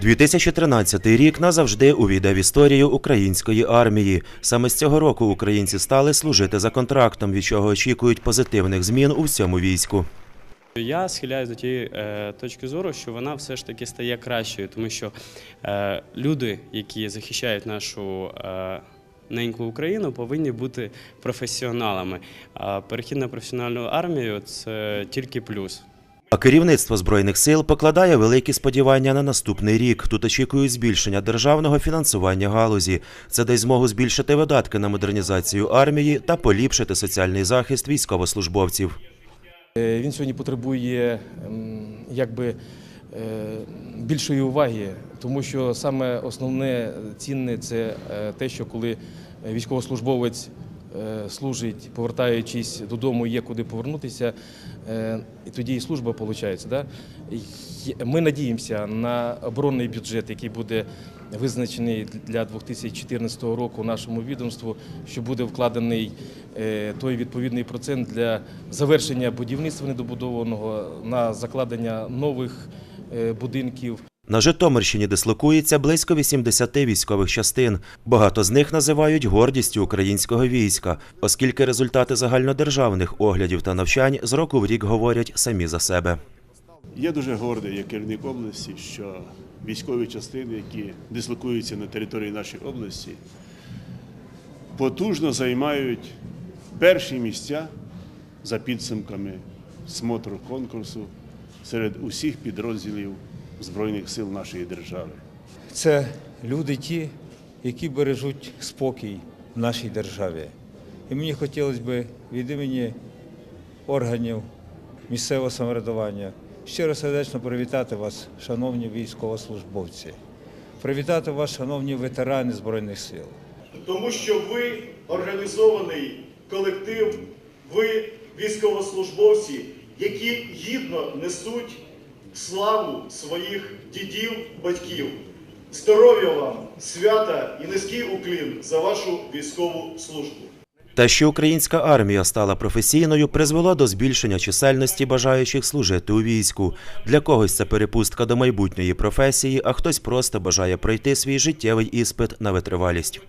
2013 рік назавжди увійде в історію української армії. Саме з цього року українці стали служити за контрактом, від чого очікують позитивних змін у всьому війську. Я схиляюсь до тієї е, точки зору, що вона все ж таки стає кращою, тому що е, люди, які захищають нашу е, неньку Україну, повинні бути професіоналами. А перехід на професіональну армію це тільки плюс. А керівництво збройних сил покладає великі сподівання на наступний рік. Тут очікують збільшення державного фінансування галузі. Це дасть змогу збільшити видатки на модернізацію армії та поліпшити соціальний захист військовослужбовців. Е, Він сьогодні потребує якби е, більшої уваги, тому що саме основне цінне це е, те, що коли військовослужбовець служить, повертаючись додому, є куди повернутися, е, і тоді і служба виходить. Да? Ми надіємося на оборонний бюджет, який буде визначений для 2014 року нашому відомству, що буде вкладений е, той відповідний процент для завершення будівництва недобудованого на закладення нових е, будинків. На Житомирщині дислокується близько 80 військових частин. Багато з них називають гордістю українського війська, оскільки результати загальнодержавних оглядів та навчань з року в рік говорять самі за себе. Я дуже гордий як керівник області, що військові частини, які дислокуються на території нашої області, потужно займають перші місця за підсумками смотру конкурсу серед усіх підрозділів Збройних сил нашої держави. Це люди ті, які бережуть спокій в нашій державі. І мені хотілося б від імені органів місцевого самоврядування щиро сердечно привітати вас, шановні військовослужбовці, привітати вас, шановні ветерани Збройних сил. тому що ви організований колектив, ви військовослужбовці, які гідно несуть славу своїх дідів, батьків. Здоров'я вам, свята і низький уклін за вашу військову службу. Те, що українська армія стала професійною, призвело до збільшення чисельності бажаючих служити у війську. Для когось це перепустка до майбутньої професії, а хтось просто бажає пройти свій життєвий іспит на витривалість.